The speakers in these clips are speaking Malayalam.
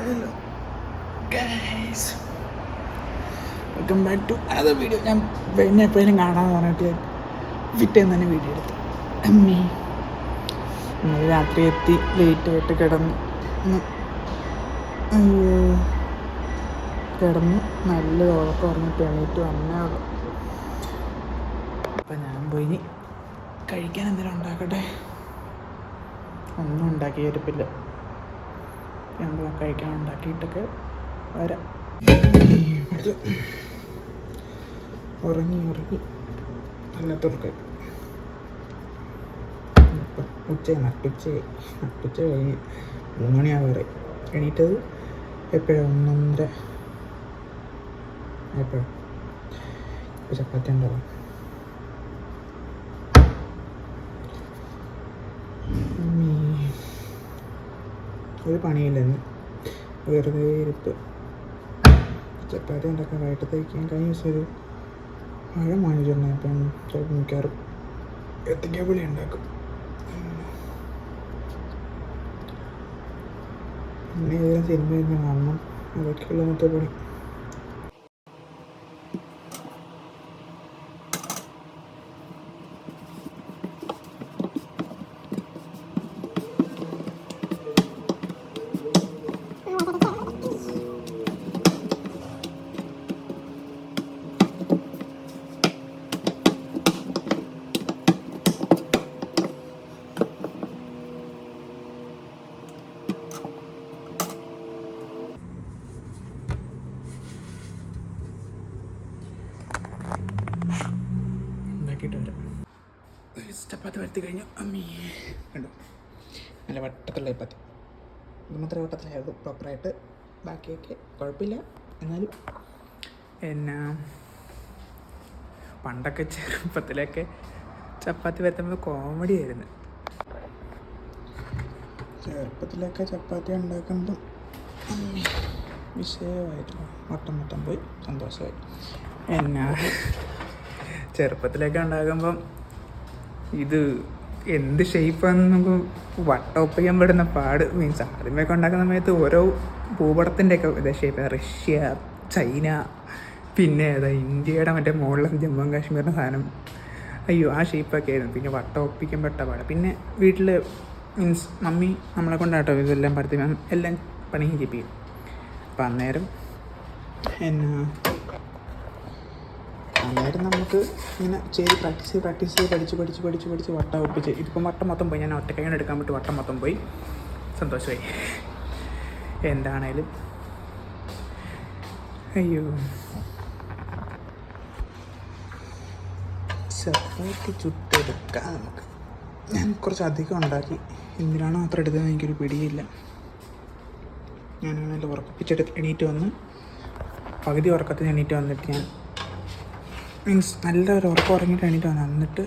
Hello guys welcome back to another video ഞാൻ പിന്നെ എപ്പോഴും കാണാമെന്ന് പറഞ്ഞിട്ട് ഞാൻ പിറ്റേന്ന് തന്നെ വീഡിയോ എടുത്തു. ഇന്നലെ രാത്രി എത്തി ലേറ്റ് ആയിട്ട് കിടന്നു. അയ്യോ കിടന്നു. നല്ല ഉറക്കം ഉറങ്ങിട്ട് എണീറ്റ് വന്നേ അപ്പം ഞാൻ പോയി കഴിക്കാൻ എന്തെങ്കിലും ഉണ്ടാക്കട്ടെ? ഒന്നും ഉണ്ടാക്കി ഇരിപ്പില്ല ഞാൻ പോയി കഴിക്കാൻ ഉണ്ടാക്കിയിട്ടൊക്കെ വരാം. ഉറങ്ങി ഉറങ്ങി. നല്ല തുറക്കം ഉച്ച നട്ടുച്ച നട്ടുച്ച കഴിഞ്ഞ് മൂന്ന് മണിയാവാറ് എണീറ്റത് എപ്പോഴും? ഒന്നൊന്നര. എപ്പോഴും? ചപ്പാത്തി ഉണ്ടാവും ഉമ്മീ. ഒരു പണിയില്ലെന്ന്. വെറുതെ ഇരുപ്പ് ചപ്പാത്തി ഉണ്ടാക്കാൻ വൈകിട്ടത്തേക്ക് തയ്ക്കാൻ കഴിഞ്ഞ ദിവസം ഒരു മഴ വാങ്ങിച്ചിരുന്നു അപ്പം ചിലപ്പോൾ മിക്കവാറും എത്തിക്കാൻ പുളി ഉണ്ടാക്കും. പിന്നെ ഏതെങ്കിലും സിനിമ തന്നെ കാണണം. അതൊക്കെയുള്ള മറ്റേ പണി ചപ്പാത്തി വരുത്തി കഴിഞ്ഞു. അമ്മീ. കണ്ടു? നല്ല വട്ടത്തുള്ള ചപ്പാത്തി. ഇത് വട്ടത്തിലായിരുന്നു പ്രോപ്പറായിട്ട് ബാക്കിയൊക്കെ കുഴപ്പമില്ല. എന്നാലും എന്നാ പണ്ടൊക്കെ ചെറുപ്പത്തിലൊക്കെ ചപ്പാത്തി വരുത്തുമ്പോൾ കോമഡി ആയിരുന്നു. ചെറുപ്പത്തിലൊക്കെ ചപ്പാത്തി ഉണ്ടാക്കുമ്പോൾ വിഷയമായിരുന്നു. മൊത്തം മൊത്തം പോയി. സന്തോഷമായി. എന്നാ ചെറുപ്പത്തിലൊക്കെ ഉണ്ടാക്കുമ്പം ഇത് എന്ത് ഷേപ്പാന്ന് നമുക്ക് വട്ടൊപ്പിക്കാൻ പെടുന്ന പാട് മീൻസ് ആദ്യമൊക്കെ ഉണ്ടാക്കുന്ന സമയത്ത് ഓരോ ഭൂപടത്തിന്റെ ഒക്കെ ഇതേ ഷേപ്പ് റഷ്യ ചൈന പിന്നെ ഏതാ ഇന്ത്യയുടെ മറ്റേ മുകളിലെ ജമ്മു ആൻഡ് കാശ്മീരിന്റെ സാധനം. അയ്യോ ആ ഷേപ്പൊക്കെ ആയിരുന്നു. പിന്നെ വട്ടോപ്പിക്കാൻ പെട്ട പാട്. പിന്നെ വീട്ടിൽ മീൻസ് മമ്മി നമ്മളെ കൊണ്ടാട്ടോ ഇതെല്ലാം പഠിത്തം എല്ലാം പണിയും ചെയ്യും. അപ്പം അന്നേരം എന്നാ അന്നേരം നമുക്ക് ഇങ്ങനെ ചെയ്ത് പ്രാക്ടീസ് ചെയ്ത് പ്രാക്ടീസ് ചെയ്ത് പഠിച്ച് പഠിച്ച് പഠിച്ച് പഠിച്ച് വട്ടം ഒപ്പിച്ച്. ഇതിപ്പം വട്ടം മൊത്തം പോയി. ഞാൻ ഒറ്റ കൈകൊണ്ട് എടുക്കാൻ പറ്റും വട്ടം മൊത്തം പോയി. സന്തോഷമായി. എന്താണേലും. അയ്യോ. ചപ്പാത്തി ചുട്ടെടുക്കാം നമുക്ക്. ഞാൻ കുറച്ച് അധികം ഉണ്ടാക്കി. എന്തിനാണോ അത്ര എടുത്തതെന്ന് എനിക്കൊരു പിടിയില്ല. ഞാനാണെങ്കിൽ ഉറപ്പിച്ചെടുത്ത് എണീറ്റ് വന്ന് പകുതി ഉറക്കത്തിന് എണീറ്റ് വന്നിട്ട് ഞാൻ മീൻസ് നല്ല ഒരു ഉറക്കം ഉറങ്ങിയിട്ട് എണീറ്റ് വന്നു എന്നിട്ട്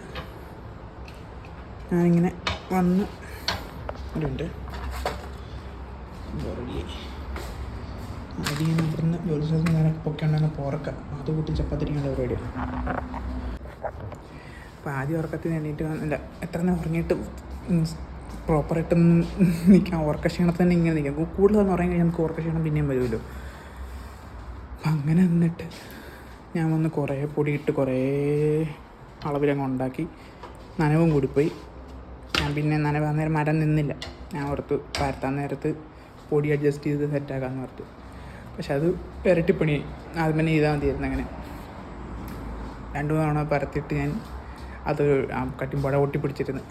ഞാനിങ്ങനെ വന്ന് ഇവിടെയുണ്ട് ആദ്യം ഞാൻ ഇവിടുന്ന് ജോലി സ്ഥലത്ത് നേരെ പൊക്കിയുണ്ടെന്ന് പോറക്ക അത് കൂട്ടി ചപ്പാത്തിരിക്കേണ്ട പരിപാടിയാണ് അപ്പോൾ ആദ്യം ഉറക്കത്തിന് എണീറ്റ് വന്നില്ല എത്ര നേരം ഉറങ്ങിയിട്ട് മീൻസ് പ്രോപ്പറായിട്ട് നിൽക്കാം ഉറക്ക ക്ഷീണത്തിൽ തന്നെ ഇങ്ങനെ നിൽക്കാം. കൂടുതൽ ഉറങ്ങി കഴിഞ്ഞാൽ നമുക്ക് ഉറക്ക ക്ഷീണം പിന്നെയും വരുമല്ലോ. അപ്പം അങ്ങനെ നിന്നിട്ട് ഞാൻ വന്ന് കുറേ പൊടിയിട്ട് കുറേ അളവിലങ്ങ് ഉണ്ടാക്കി നനവും കൂടിപ്പോയി. ഞാൻ പിന്നെ നനവ് അന്നേരം മരം നിന്നില്ല. ഞാൻ ഓർത്ത് പരത്താൻ നേരത്ത് പൊടി അഡ്ജസ്റ്റ് ചെയ്ത് സെറ്റാക്കാമെന്ന് ഓർത്ത്. പക്ഷെ അത് ഇരട്ടിപ്പണിയായി ആദ്യം തന്നെ ചെയ്താൽ മതിയായിരുന്നു അങ്ങനെ. രണ്ടു തവണ പരത്തിയിട്ട് ഞാൻ അത് ആ കട്ടിമ്പട ഒട്ടിപ്പിടിച്ചിരുന്നു.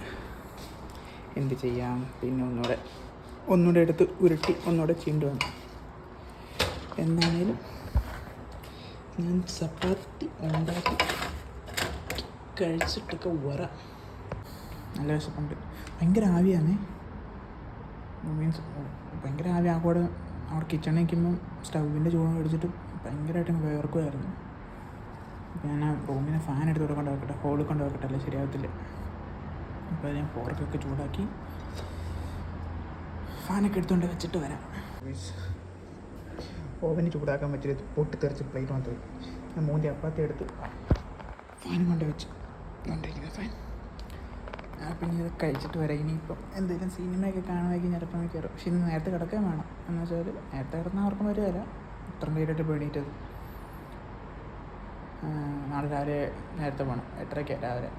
എന്ത് ചെയ്യാം? പിന്നെ ഒന്നുകൂടെ ഒന്നുകൂടെ എടുത്ത് ഉരുട്ടി ഒന്നുകൂടെ ചീണ്ടു വന്നു. എന്നാണേലും ഞാൻ ചപ്പാത്തി ഉണ്ടാക്കി കഴിച്ചിട്ടൊക്കെ ഉറ നല്ല വിശപ്പുണ്ട്. ഭയങ്കര ആവിയാണേ മീൻസ് ഭയങ്കര ആവി ആ കൂടെ അവിടെ കിച്ചണിൽ നിൽക്കുമ്പം സ്റ്റൗവിന്റെ ചൂട് കഴിച്ചിട്ട് ഭയങ്കരമായിട്ട് വേർക്കുമായിരുന്നു അപ്പോൾ ഞാൻ റൂമിനെ ഫാൻ എടുത്ത് കൊണ്ട് വെക്കട്ടെ ഹോളിൽ കൊണ്ട് വെക്കട്ടെ അല്ലേ ശരിയാവത്തില്ല. അപ്പോൾ ഞാൻ പോർക്കൊക്കെ ചൂടാക്കി ഫാനൊക്കെ എടുത്തുകൊണ്ട് വെച്ചിട്ട് വരാം. ഓവന് ചൂടാക്കാൻ പറ്റിയത് പൊട്ടിത്തെറിച്ച് പ്ലേറ്റ് മാത്രമേ ഞാൻ മൂന്ന് ചപ്പാത്തി എടുത്ത് ഫാനും കൊണ്ട് വെച്ച്. കൊണ്ടിരിക്കുന്ന ഫാൻ ആ പിന്നെ ഇത് കഴിച്ചിട്ട് വരാം. ഇനിയിപ്പം എന്തെങ്കിലും സിനിമയൊക്കെ കാണുമായിരിക്കും ചിലപ്പോൾ കയറും പക്ഷെ ഇന്ന് നേരത്തെ കിടക്കാൻ വേണം. എന്ന് വെച്ചാൽ നേരത്തെ കിടന്നാൽ ഉറക്കം വരുമല്ല ഇത്രയും പേരായിട്ട് പേടിയിട്ടത്. നാളെ രാവിലെ നേരത്തെ പോകണം എട്ടരയ്ക്കാണ് രാവിലെ.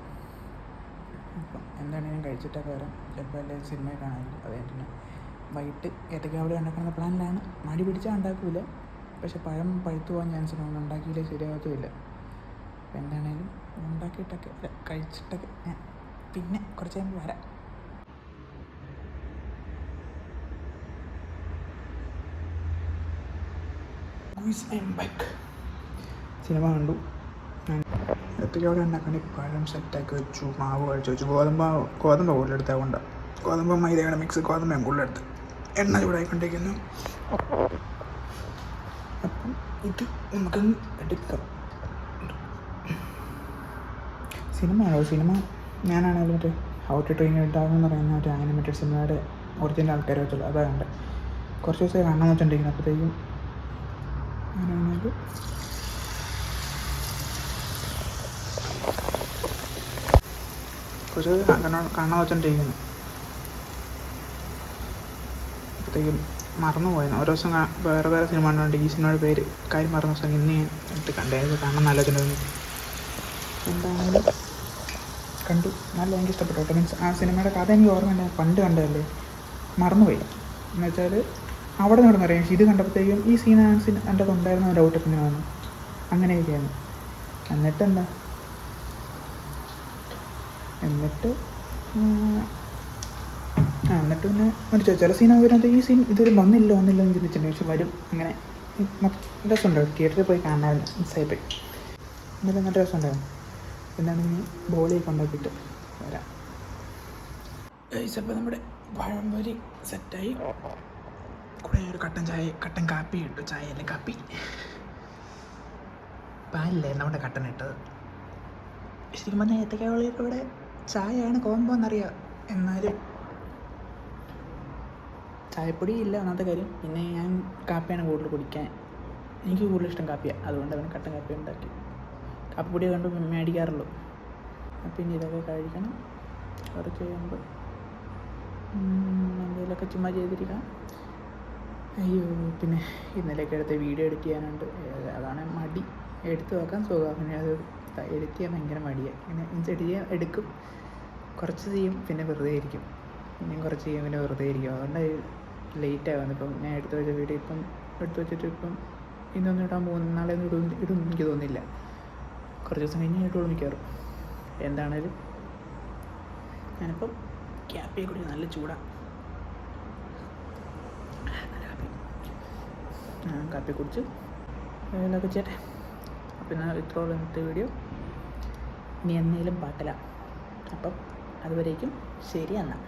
അപ്പം എന്താണെങ്കിലും കഴിച്ചിട്ടൊക്കെ വരാം. ചിലപ്പോൾ എല്ലാവരും സിനിമ കാണാനില്ല അത് കഴിഞ്ഞിട്ട് വൈകിട്ട് ഏത്തക്കാവളി ഉണ്ടാക്കുന്ന പ്ലാനിലാണ്. മടി പിടിച്ചാൽ ഉണ്ടാക്കില്ല പക്ഷെ പഴം പഴുത്തു പോകാൻ ചാൻസ് ഉണ്ട് ഉണ്ടാക്കിയില്ലേ ശരിയാകത്തുമില്ല അപ്പം എന്താണേലും ഉണ്ടാക്കിയിട്ടൊക്കെ അല്ല, കഴിച്ചിട്ടൊക്കെ ഞാൻ പിന്നെ കുറച്ച് കഴിയുമ്പോൾ വരാം. സിനിമ കണ്ടു. എത്രയോടെ ഉണ്ടാക്കാൻ പഴം സെറ്റാക്കി വെച്ചു. മാവ് കഴിച്ചു. വെച്ചു ഗോതമ്പ് ഗോതമ്പ് കൂടുതലെടുത്താൽ കൊണ്ട് ഗോതമ്പ് മൈദയുടെ മിക്സ് ഗോതമ്പ് ഞാൻ കൂടുതലെടുത്ത് എണ്ണ ചൂടായിക്കൊണ്ടിരിക്കുന്നു. അപ്പം ഇത് നമുക്ക് എടുക്കാം. സിനിമ ആണോ സിനിമ ഞാനാണെങ്കിലും മറ്റേ ഹൗ ടു ട്രെയിൻ ഉണ്ടാകും എന്ന് പറയുന്ന മറ്റേ ആനിമേറ്റഡ് സിനിമയുടെ ഒറിജിനൽ ആൾക്കാരെ വെച്ചുള്ളൂ അതാണ് കണ്ടത് കുറച്ച് ദിവസമായി കാണാൻ വെച്ചിട്ടുണ്ടെങ്കിൽ അപ്പോഴത്തേക്കും അങ്ങനെയാണെങ്കിൽ കുറച്ച് കാണാൻ കാണാൻ അപ്പോഴത്തേക്കും മറന്നുപോയിരുന്നു ഓരോ ദിവസം വേറെ വേറെ സിനിമ കണ്ടുകൊണ്ട് ഈ സിനിമയുടെ പേര് കാര്യം മറന്ന ദിവസം ഇന്ന് ഞാൻ എടുത്ത് കണ്ടായിരുന്നു കാണാൻ നല്ല സിനിമ എന്താണെങ്കിലും കണ്ടു. നല്ല എനിക്ക് ഇഷ്ടപ്പെട്ടു കേട്ടോ. മീൻസ് ആ സിനിമയുടെ കഥ എനിക്ക് ഓർമ്മയുണ്ട് പണ്ട് കണ്ടതല്ലേ? മറന്നുപോയി എന്ന് വെച്ചാൽ അവിടെ നിന്ന് ഇവിടെ അറിയാം. ഇത് കണ്ടപ്പോഴത്തേക്കും ഈ സീൻ ആ സീൻ എന്റെ ഉണ്ടായിരുന്ന ഡൗട്ട് പിന്നെ വന്നു. അങ്ങനെയൊക്കെയാണ്. എന്നിട്ട് എന്താ എന്നിട്ട് എന്നിട്ട് പിന്നെ മറ്റേ ചില സീൻ വരുന്നത് ഈ സീൻ ഇതുവരെ വന്നില്ല വന്നില്ല എന്ന് ചിന്തിച്ചിട്ടുണ്ട് പക്ഷെ വരും. അങ്ങനെ രസമുണ്ടാവും തിയേറ്ററിൽ പോയി കാണാമായിരുന്നു മിസ്സായിപ്പോയി എന്നാലും നല്ല രസമുണ്ടായിരുന്നു. എന്താണെങ്കിൽ ഇനി ബോളിയൊക്കെ ഉണ്ടാക്കിയിട്ട് വരാം. അപ്പോൾ നമ്മുടെ പഴംപൊരി സെറ്റായി കുറേ ഒരു കട്ടൻ ചായ കട്ടൻ കാപ്പി ഇട്ടു. ചായ അല്ലെങ്കിൽ കാപ്പി? പാലല്ലേ നമ്മുടെ കട്ടൻ ഇട്ടത്? ശരിക്കും പറഞ്ഞാൽ ഏത്തക്കാവളിയുടെ ഇവിടെ ചായയാണ് കോമ്പോ എന്നറിയാം. എന്നാലും ചായപ്പൊടി ഇല്ല ഒന്നാമത്തെ കാര്യം. പിന്നെ ഞാൻ കാപ്പിയാണ് കൂടുതൽ കുടിക്കാൻ. എനിക്ക് കൂടുതൽ ഇഷ്ടം കാപ്പിയാണ് അതുകൊണ്ട് അവന് കട്ടൻ കാപ്പി ഉണ്ടാക്കി. കാപ്പിപ്പൊടി കണ്ട് മേടിക്കാറുള്ളൂ. ഇനി ഇതൊക്കെ കഴിക്കണം. കുറച്ച് കഴിയുമ്പോൾ എന്തെങ്കിലുമൊക്കെ ചുമ്മാ ചെയ്തിരിക്കാം അയ്യോ പിന്നെ ഇന്നലെയൊക്കെ എടുത്ത വീഡിയോ എഡിറ്റ് ചെയ്യാനുണ്ട്. അതാണ് മടി. എടുത്ത് വെക്കാൻ സുഖമാണ് പിന്നെ അത് എഡിറ്റ് ചെയ്യാൻ ഭയങ്കര മടിയാണ് പിന്നെ എഡിറ്റ് ചെയ്യാൻ എടുക്കും. കുറച്ച് ചെയ്യും പിന്നെ വെറുതെ ഇരിക്കും. പിന്നെയും കുറച്ച് ചെയ്യും പിന്നെ വെറുതെ ഇരിക്കും. അതുകൊണ്ട് ലേറ്റ് വന്നിപ്പം ഞാൻ എടുത്ത് വെച്ച വീഡിയോ ഇപ്പം എടുത്ത് വെച്ചിട്ട് ഇപ്പം ഇന്നൊന്നും ഇടാൻ പോകുന്ന നാളെ ഒന്നും ഇടും ഇടും എനിക്ക് തോന്നുന്നില്ല. കുറച്ച് ദിവസം കഴിഞ്ഞ് ഇട്ടുള്ളൂ മിക്കവാറും. എന്താണേലും. ഞാനിപ്പം ക്യാപ്പിയെ കുടി നല്ല ചൂടാണ് കാപ്പി. കുടിച്ച് ഇതൊക്കെ ചെയ്യട്ടെ. എന്നാൽ ഇത്രയുള്ള ഇന്നത്തെ വീഡിയോ. ഇനി എന്നേലും പാക്കലാം അപ്പം അതുവരേക്കും ശരി എന്നാൽ